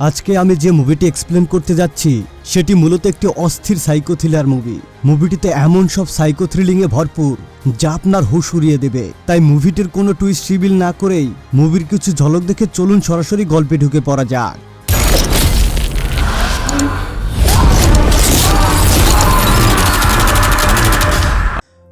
আজকে আমি যে মুভিটি এক্সপ্লেন করতে যাচ্ছি, সেটি মূলত একটি অস্থির সাইকো থ্রিলার মুভি মুভিটিতে এমন সব সাইকো থ্রিলিংয়ে ভরপুর, যা আপনার হুশ উড়িয়ে দেবে। তাই মুভিটির কোনো টুইস্ট রিভিল না করেই মুভির কিছু ঝলক দেখে চলুন সরাসরি গল্পে ঢুকে পড়া যাক।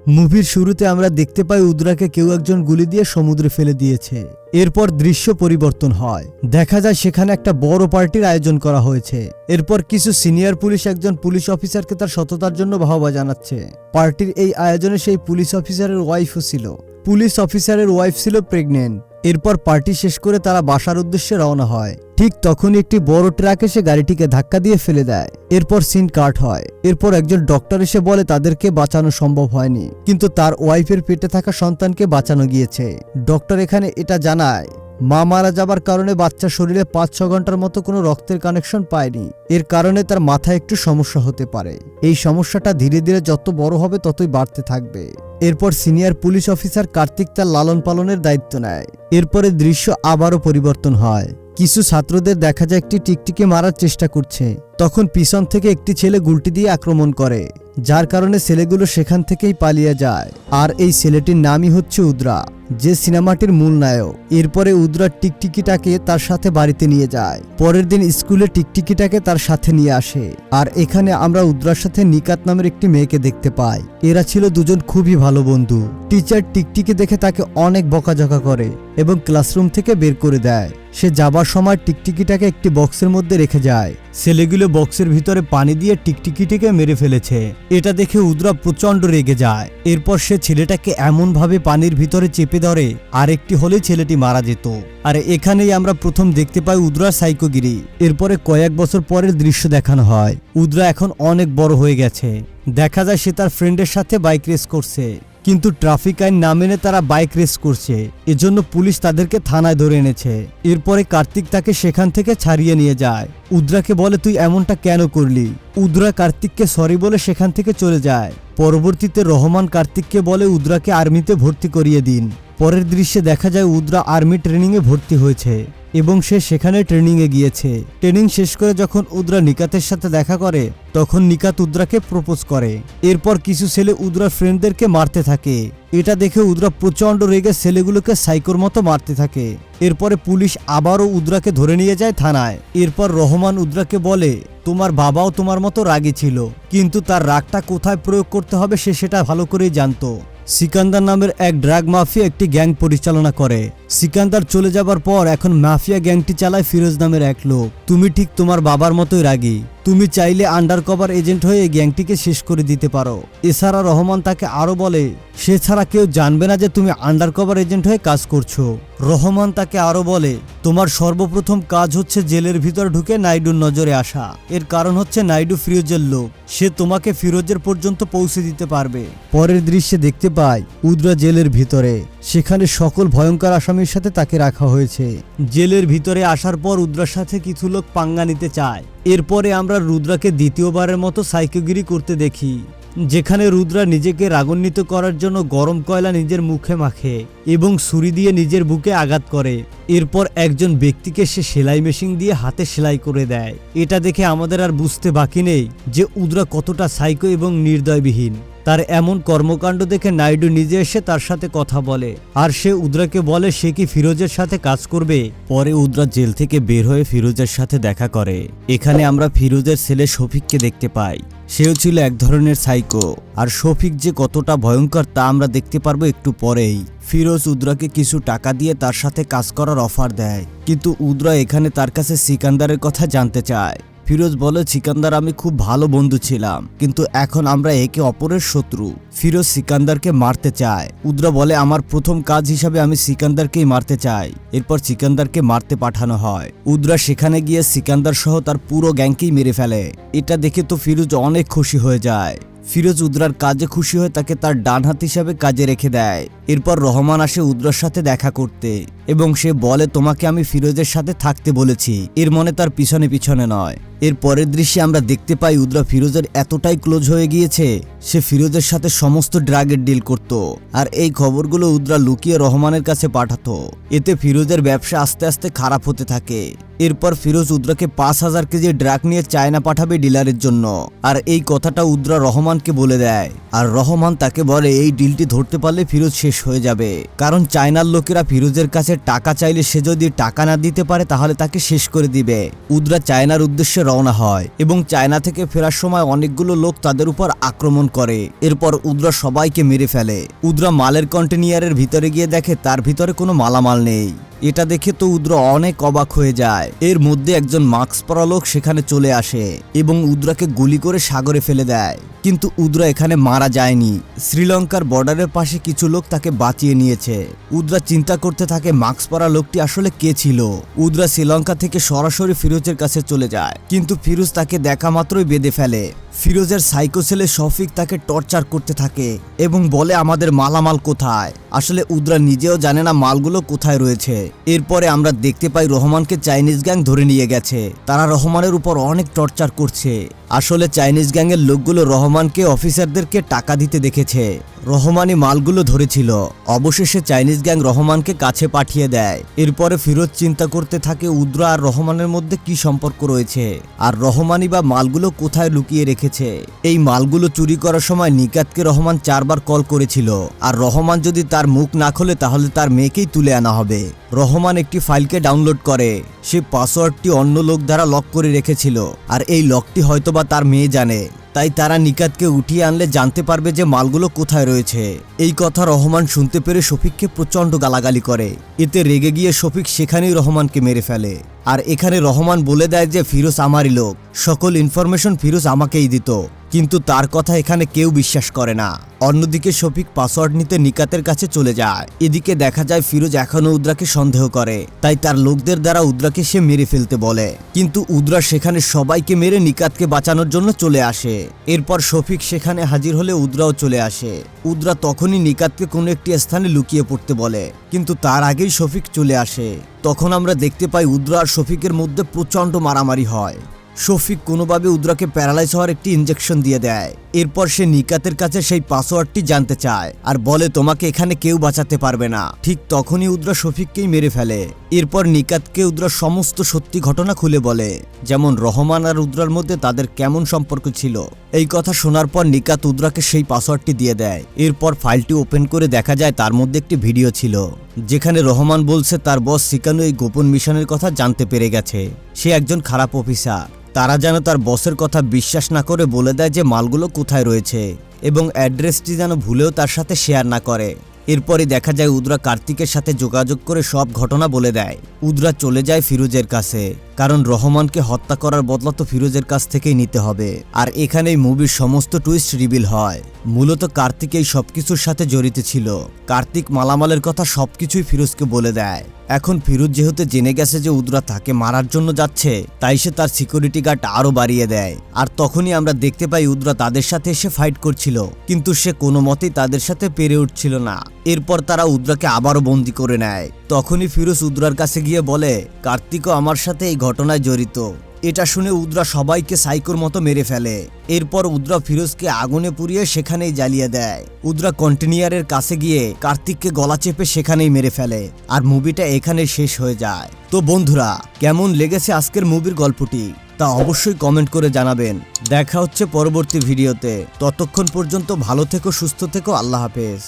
মুভির শুরুতে আমরা দেখতে পাই উদ্রাকে কেউ একজন গুলি দিয়ে সমুদ্রে ফেলে দিয়েছে। এরপর দৃশ্য পরিবর্তন হয়। দেখা যায় সেখানে একটা বড় পার্টির আয়োজন করা হয়েছে। এরপর কিছু সিনিয়র পুলিশ একজন পুলিশ অফিসারকে তার সততার জন্য বাহবা জানাচ্ছে। পার্টির এই আয়োজনে সেই পুলিশ অফিসারের ওয়াইফও ছিল। পুলিশ অফিসারের ওয়াইফ ছিল প্রেগনেন্ট। এরপর পার্টি শেষ করে তারা বাসার উদ্দেশ্যে রওনা হয়। ঠিক তখনই একটি বড় ট্রাক এসে গাড়িটিকে ধাক্কা দিয়ে ফেলে দেয়। এরপর সিন কাট হয়। এরপর একজন ডক্টর এসে বলে, তাদেরকে বাঁচানো সম্ভব হয়নি। কিন্তু তার ওয়াইফের পেটে থাকা সন্তানকে বাঁচানো গিয়েছে। ডক্টর এখানে এটা জানায়, মা মারা যাবার কারণে বাচ্চা শরীরে পাঁচ ছ ঘণ্টার মতো কোনো রক্তের কানেকশন পায়নি। এর কারণে তার মাথায় একটু সমস্যা হতে পারে। এই সমস্যাটা ধীরে ধীরে যত বড় হবে ততই বাড়তে থাকবে। এরপর সিনিয়র পুলিশ অফিসার কার্তিক তার লালন পালনের দায়িত্ব নেয়। এরপরে দৃশ্য আবারও পরিবর্তন হয়। কিছু ছাত্রদের দেখা যায় একটি টিকটিকে মারার চেষ্টা করছে। তখন পিছন থেকে একটি ছেলে গুলটি দিয়ে আক্রমণ করে, যার কারণে ছেলেগুলো সেখান থেকেই পালিয়ে যায়। আর এই ছেলেটির নামই হচ্ছে উদ্রা। যে সিনেমাটির মূল নায়ক। এরপরে উদ্রা টিকটিকিটাকে তার সাথে বাড়িতে নিয়ে যায়। পরের দিন স্কুলে টিকটিকিটাকে তার সাথে নিয়ে আসে। আর এখানে আমরা উদ্রার সাথে নিকাত নামের একটি মেয়েকে দেখতে পাই। এরা ছিল দুজন খুবই ভালো বন্ধু। টিচার টিকটিকি দেখে তাকে অনেক বকাঝকা করে। এবং ক্লাসরুম থেকে বের করে দেয়। সে যাবার সময় টিকটিকিটাকে একটি বক্সের মধ্যে রেখে যায়। ছেলেগুলো বক্সের ভিতরে পানি দিয়ে টিকটিকিটিকে মেরে ফেলেছে। এটা দেখে উদ্রা প্রচণ্ড রেগে যায়। এরপর সে ছেলেটাকে এমনভাবে পানির ভিতরে চেপে ধরে আর একটি হলে ছেলেটি মারা যেত। আর এখানেই আমরা প্রথম দেখতে পাই উদ্রার সাইকোগিরি। এরপরে কয়েক বছর পরের দৃশ্য দেখানো হয়। উদ্রা এখন অনেক বড় হয়ে গেছে। দেখা যায় সে তার ফ্রেন্ডের সাথে বাইক রেস করছে। কিন্তু ট্রাফিক আইন না মেনে তারা বাইক রেস করছে। এজন্য পুলিশ তাদেরকে থানায় ধরে এনেছে। এরপরে কার্তিক তাকে সেখান থেকে ছাড়িয়ে নিয়ে যায়। উদ্রাকে বলে, তুই এমনটা কেন করলি? উদ্রা কার্তিককে সরি বলে সেখান থেকে চলে যায়। পরবর্তীতে রহমান কার্তিককে বলে, উদ্রাকে আর্মিতে ভর্তি করিয়ে দিন। পরের দৃশ্যে দেখা যায় উদ্রা আর্মি ট্রেনিংয়ে ভর্তি হয়েছে এবং সে সেখানে ট্রেনিংয়ে গিয়েছে। ট্রেনিং শেষ করে যখন উদ্রা নিকাতের সাথে দেখা করে, তখন নিকাত উদ্রাকে প্রপোজ করে। এরপর কিছু ছেলে উদ্রার ফ্রেন্ডদেরকে মারতে থাকে। এটা দেখে উদ্রা প্রচণ্ড রেগে ছেলেগুলোকে সাইকোর মতো মারতে থাকে। এরপরে পুলিশ আবারও উদ্রাকে ধরে নিয়ে যায় থানায়। এরপর রহমান উদ্রাকে বলে, তোমার বাবাও তোমার মতো রাগী ছিল, কিন্তু তার রাগটা কোথায় প্রয়োগ করতে হবে সে সেটা ভালো করেই জানতো। সিকান্দার নামের এক ড্রাগ মাফিয়া একটি গ্যাং পরিচালনা করে। সিকান্দার চলে যাবার পর এখন মাফিয়া গ্যাংটি চালায় ফিরোজ নামের এক লোক। তুমি ঠিক তোমার বাবার মতোই রাগি। তুমি চাইলে আন্ডার কভার এজেন্ট হয়ে গ্যাংটিকে শেষ করে দিতে পারো। এছাড়া রহমান তাকে আরও বলে সে ছাড়া কেউ জানবে না যে তুমি আন্ডার কভার এজেন্ট হয়ে কাজ করছ। রহমান তাকে আরও বলে, তোমার সর্বপ্রথম কাজ হচ্ছে জেলের ভিতর ঢুকে নাইডুর নজরে আসা। এর কারণ হচ্ছে নাইডু ফিরোজের লোক। সে তোমাকে ফিরোজের পর্যন্ত পৌঁছে দিতে পারবে। পরের দৃশ্যে দেখতে পাই উদ্রা জেলের ভিতরে। সেখানে সকল ভয়ঙ্কর আসামির সাথে তাকে রাখা হয়েছে। জেলের ভিতরে আসার পর উদ্রার সাথে কিছু লোক পাঙ্গা নিতে চায়। এরপরে আমরা রুদ্রাকে দ্বিতীয়বারের মতো সাইকোগিরি করতে দেখি। যেখানে রুদ্রা নিজেকে রাগান্বিত করার জন্য গরম কয়লা নিজের মুখে মাখে এবং ছুরি দিয়ে নিজের বুকে আঘাত করে। এরপর একজন ব্যক্তিকে সে সেলাই মেশিন দিয়ে হাতে সেলাই করে দেয়। এটা দেখে আমাদের আর বুঝতে বাকি নেই যে উদ্রা কতটা সাইকো এবং নির্দয়বিহীন। তার এমন কর্মকাণ্ড দেখে নাইডু নিজে এসে তার সাথে কথা বলে। আর সে উদ্রাকে বলে, সে কি ফিরোজের সাথে কাজ করবে? পরে উদ্রা জেল থেকে বের হয়ে ফিরোজের সাথে দেখা করে। এখানে আমরা ফিরোজের ছেলে শফিককে দেখতে পাই। সেও ছিল এক ধরনের সাইকো আর শফিক যে কতটা ভয়ঙ্কর তা আমরা দেখতে পারব একটু পরেই। ফিরোজ উদ্রাকে কিছু টাকা দিয়ে তার সাথে কাজ করার অফার দেয়। কিন্তু উদ্রা এখানে তার কাছে সিকান্দারের কথা জানতে চায়। ফিরোজ বলে, সিকান্দার, আমি খুব ভালো বন্ধু ছিলাম, কিন্তু এখন আমরা একে অপরের শত্রু। ফিরোজ সিকান্দারকে মারতে চায়। উদ্রা বলে, আমার প্রথম কাজ হিসাবে আমি সিকান্দারকেই মারতে চাই। এরপর সিকান্দারকে মারতে পাঠানো হয়। উদ্রা সেখানে গিয়ে সিকান্দার সহ তার পুরো গ্যাংকেই মেরে ফেলে। এটা দেখে তো ফিরোজ অনেক খুশি হয়ে যায়। ফিরোজ উদ্রার কাজে খুশি হয়ে তাকে তার ডান হাত হিসাবে কাজে রেখে দেয়। এরপর রহমান আসে উদ্রার সাথে দেখা করতে এবং সে বলে, তোমাকে আমি ফিরোজের সাথে থাকতে বলেছি। এর মনে তার পিছনে পিছনে নয়। এর পরের দৃশ্যে আমরা দেখতে পাই উদ্রা ফিরোজের এতটাই ক্লোজ হয়ে গিয়েছে, সে ফিরোজের সাথে সমস্ত ড্রাগের ডিল করত। আর এই খবরগুলো উদ্রা লুকিয়ে রহমানের কাছে পাঠাতো। এতে ফিরোজের ব্যবসা আস্তে আস্তে খারাপ হতে থাকে। এরপর ফিরোজ উদ্রাকে পাঁচ হাজার কেজি ড্রাগ নিয়ে চায়না পাঠাবে ডিলারের জন্য। আর এই কথাটা উদ্রা রহমানকে বলে দেয়। আর রহমান তাকে বলে, এই ডিলটি ধরতে পারলে ফিরোজ শেষ হয়ে যাবে। কারণ চায়নার লোকেরা ফিরোজের কাছে টাকা চাইলে সে যদি টাকা না দিতে পারে, তাহলে তাকে শেষ করে দিবে। উদ্রা চায়নার উদ্দেশ্যে রওনা হয় এবং চায়না থেকে ফেরার সময় অনেকগুলো লোক তাদের উপর আক্রমণ করে। এরপর উদ্রা সবাইকে মেরে ফেলে। উদ্রা মালের কন্টেনিয়ারের ভিতরে গিয়ে দেখে তার ভিতরে কোনো মালামাল নেই। এটা দেখে তো উদ্র অনেক অবাক হয়ে যায়। এর মধ্যে একজন মাস্ক পরা লোক সেখানে চলে আসে এবং উদ্রাকে গুলি করে সাগরে ফেলে দেয়। কিন্তু উদ্রা এখানে মারা যায়নি। শ্রীলঙ্কার বর্ডারের পাশে কিছু লোক তাকে বাঁচিয়ে নিয়েছে। উদ্রা চিন্তা করতে থাকে মাস্ক পরা লোকটি আসলে কে ছিল। উদ্রা শ্রীলঙ্কা থেকে সরাসরি ফিরোজের কাছে চলে যায়। কিন্তু ফিরোজ তাকে দেখা মাত্রই বেঁধে ফেলে। ফিরোজের সাইকো ছেলে শফিক তাকে টর্চার করতে থাকে এবং বলে, আমাদের মালামাল কোথায়? আসলে উদ্রা নিজেও জানে না মালগুলো কোথায় রয়েছে। এরপরে আমরা দেখতে পাই রহমানকে চাইনিজ গ্যাং ধরে নিয়ে গেছে। তারা রহমানের উপর অনেক টর্চার করছে। আসলে চাইনিজ গ্যাংয়ের লোকগুলো রহমানকে অফিসারদেরকে টাকা দিতে দেখেছে। রহমানই মালগুলো ধরেছিল। অবশেষে চাইনিজ গ্যাং রহমানকে কাছে পাঠিয়ে দেয়। এরপরে ফিরোজ চিন্তা করতে থাকে উদ্রা আর রহমানের মধ্যে কি সম্পর্ক রয়েছে। আর রহমানই বা মালগুলো কোথায় লুকিয়ে রেখেছে? এই মালগুলো চুরি করার সময় নিকাতকে রহমান চারবার কল করেছিল। আর রহমান যদি তার মুখ না খোলে তাহলে তার মেয়েকেই তুলে আনা হবে। রহমান একটি ফাইলকে ডাউনলোড করে। সে পাসওয়ার্ডটি অন্য লোক দ্বারা লক করে রেখেছিল। আর এই লকটি হয়তোবা তার মেয়ে জানে। তাই তারা নিকাতকে উঠিয়ে আনলে জানতে পারবে যে মালগুলো কোথায় রয়েছে। এই কথা রহমান শুনতে পেরে শফিককে প্রচণ্ড গালাগালি করে। এতে রেগে গিয়ে শফিক সেখানেই রহমানকে মেরে ফেলে। আর এখানে রহমান বলে দেয় যে ফিরোজ আমারই লোক। সকল ইনফরমেশন ফিরোজ আমাকেই দিত। কিন্তু তার কথা এখানে কেউ বিশ্বাস করে না। অন্যদিকে শফিক পাসওয়ার্ড নিতে নিকাতের কাছে চলে যায়। এদিকে দেখা যায় ফিরোজ এখনও উদ্রাকে সন্দেহ করে। তাই তার লোকদের দ্বারা উদ্রাকে সে মেরে ফেলতে বলে। কিন্তু উদ্রা সেখানে সবাইকে মেরে নিকাতকে বাঁচানোর জন্য চলে আসে। এরপর শফিক সেখানে হাজির হলে উদ্রাও চলে আসে। উদ্রা তখনই নিকাতকে কোনো একটি স্থানে লুকিয়ে পড়তে বলে। কিন্তু তার আগেই শফিক চলে আসে। তখন আমরা দেখতে পাই উদ্রা আর শফিকের মধ্যে প্রচণ্ড মারামারি হয়। শফিক কোনোভাবে উদ্রাকে প্যারালাইজ হওয়ার একটি ইঞ্জেকশন দিয়ে দেয়। এরপর সে নিকাতের কাছে সেই পাসওয়ার্ডটি জানতে চায় আর বলে, তোমাকে এখানে কেউ বাঁচাতে পারবে না। ঠিক তখনই উদ্রা শফিককেই মেরে ফেলে। এরপর নিকাতকে উদ্রা সমস্ত সত্যি ঘটনা খুলে বলে, যেমন রহমান আর উদ্রার মধ্যে তাদের কেমন সম্পর্ক ছিল? এই কথা শোনার পর নিকাত উদ্রাকে সেই পাসওয়ার্ডটি দিয়ে দেয়। এরপর ফাইলটি ওপেন করে দেখা যায় তার মধ্যে একটি ভিডিও ছিল। যেখানে রহমান বলছে তার বস সিকানু এই গোপন মিশনের কথা জানতে পেরে গেছে। সে একজন খারাপ অফিসার। তারা যেন তার বসের কথা বিশ্বাস না করে বলে দেয় যে মালগুলো কোথায় রয়েছে এবং অ্যাড্রেসটি যেন ভুলেও তার সাথে শেয়ার না করে। এরপরই দেখা যায় উদ্রা কার্তিকের সাথে যোগাযোগ করে সব ঘটনা বলে দেয়। উদ্রা চলে যায় ফিরোজের কাছে, কারণ রহমানকে হত্যা করার বদলা তো ফিরোজের কাছ থেকেই নিতে হবে। আর এখানেই মুভির সমস্ত টুইস্ট রিভিল হয়। মূলত কার্তিক এই সবকিছুর সাথে জড়িত ছিল। কার্তিক মালামালের কথা সবকিছুই ফিরোজকে বলে দেয়। এখন ফিরোজ যেহেতু জেনে গেছে যে উদ্রা তাকে মারার জন্য যাচ্ছে, তাই সে তার সিকিউরিটি গার্ড আরও বাড়িয়ে দেয়। আর তখনই আমরা দেখতে পাই উদ্রা তাদের সাথে এসে ফাইট করছিল, কিন্তু সে কোনো মতেই তাদের সাথে পেরে উঠছিল না। এরপর তারা উদ্রাকে আবারও বন্দি করে নেয়। তখনই ফিরোজ উদ্রার কাছে গিয়ে বলে, কার্তিকও আমার সাথে এই ঘটনায় জড়িত। এটা শুনে উদ্রা সবাইকে সাইকোর মতো মেরে ফেলে। এরপর উদ্রা ফিরোজকে আগুনে পুড়িয়ে সেখানেই জ্বালিয়ে দেয়। উদ্রা কন্টিনিয়ারের কাছে গিয়ে কার্তিককে গলা চেপে সেখানেই মেরে ফেলে আর মুভিটা এখানে শেষ হয়ে যায়। তো বন্ধুরা, কেমন লেগেছে আজকের মুভির গল্পটি? তা অবশ্যই কমেন্ট করে জানাবেন। দেখা হচ্ছে পরবর্তী ভিডিওতে। ততক্ষণ পর্যন্ত ভালো থেকো, সুস্থ থেকো, আল্লাহ হাফেজ।